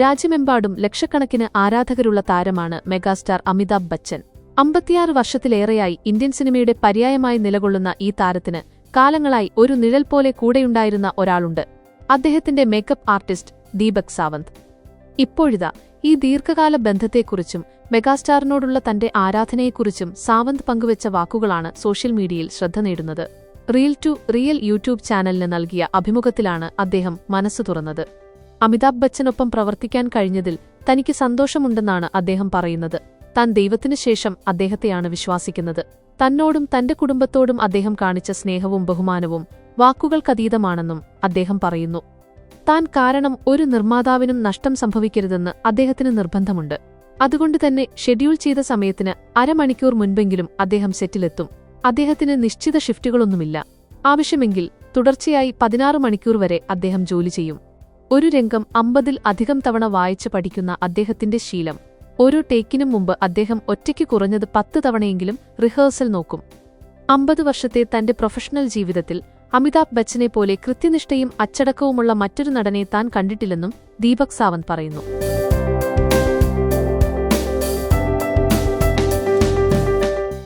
രാജ്യമെമ്പാടും ലക്ഷക്കണക്കിന് ആരാധകരുള്ള താരമാണ് മെഗാസ്റ്റാർ അമിതാഭ് ബച്ചൻ. അമ്പത്തിയാറ് വർഷത്തിലേറെയായി ഇന്ത്യൻ സിനിമയുടെ പര്യായമായി നിലകൊള്ളുന്ന ഈ താരത്തിന് കാലങ്ങളായി ഒരു നിഴൽ പോലെ കൂടെയുണ്ടായിരുന്ന ഒരാളുണ്ട്. അദ്ദേഹത്തിന്റെ മേക്കപ്പ് ആർട്ടിസ്റ്റ് ദീപക് സാവന്ത്. ഇപ്പോഴിതാ ഈ ദീർഘകാല ബന്ധത്തെക്കുറിച്ചും മെഗാസ്റ്റാറിനോടുള്ള തന്റെ ആരാധനയെക്കുറിച്ചും സാവന്ത് പങ്കുവച്ച വാക്കുകളാണ് സോഷ്യൽ മീഡിയയിൽ ശ്രദ്ധ നേടുന്നത്. റീൽ ടു റിയൽ യൂട്യൂബ് ചാനലിന് നൽകിയ അഭിമുഖത്തിലാണ് അദ്ദേഹം മനസ്സു തുറന്നത്. അമിതാഭ് ബച്ചനൊപ്പം പ്രവർത്തിക്കാൻ കഴിഞ്ഞതിൽ തനിക്ക് സന്തോഷമുണ്ടെന്നാണ് അദ്ദേഹം പറയുന്നത്. താൻ ദൈവത്തിനു ശേഷം അദ്ദേഹത്തെയാണ് വിശ്വാസിക്കുന്നത്. തന്നോടും തന്റെ കുടുംബത്തോടും അദ്ദേഹം കാണിച്ച സ്നേഹവും ബഹുമാനവും വാക്കുകൾക്കതീതമാണെന്നും അദ്ദേഹം പറയുന്നു. താൻ കാരണം ഒരു നിർമ്മാതാവിനും നഷ്ടം സംഭവിക്കരുതെന്ന് അദ്ദേഹത്തിന് നിർബന്ധമുണ്ട്. അതുകൊണ്ട് തന്നെ ഷെഡ്യൂൾ ചെയ്ത സമയത്തിന് അരമണിക്കൂർ മുൻപെങ്കിലും അദ്ദേഹം സെറ്റിലെത്തും. അദ്ദേഹത്തിന് നിശ്ചിത ഷിഫ്റ്റുകളൊന്നുമില്ല. ആവശ്യമെങ്കിൽ തുടർച്ചയായി പതിനാറ് മണിക്കൂർ വരെ അദ്ദേഹം ജോലി ചെയ്യും. ഒരു രംഗം അമ്പതിൽ അധികം തവണ വായിച്ചു പഠിക്കുന്ന അദ്ദേഹത്തിന്റെ ശീലം. ഓരോ ടേക്കിനും മുമ്പ് അദ്ദേഹം ഒറ്റയ്ക്ക് കുറഞ്ഞത് പത്ത് തവണയെങ്കിലും റിഹേഴ്സൽ നോക്കും. അമ്പത് വർഷത്തെ തന്റെ പ്രൊഫഷണൽ ജീവിതത്തിൽ അമിതാഭ് ബച്ചനെ പോലെ കൃത്യനിഷ്ഠയും അച്ചടക്കവുമുള്ള മറ്റൊരു നടനെ താൻ കണ്ടിട്ടില്ലെന്നും ദീപക് സാവന്ത് പറയുന്നു.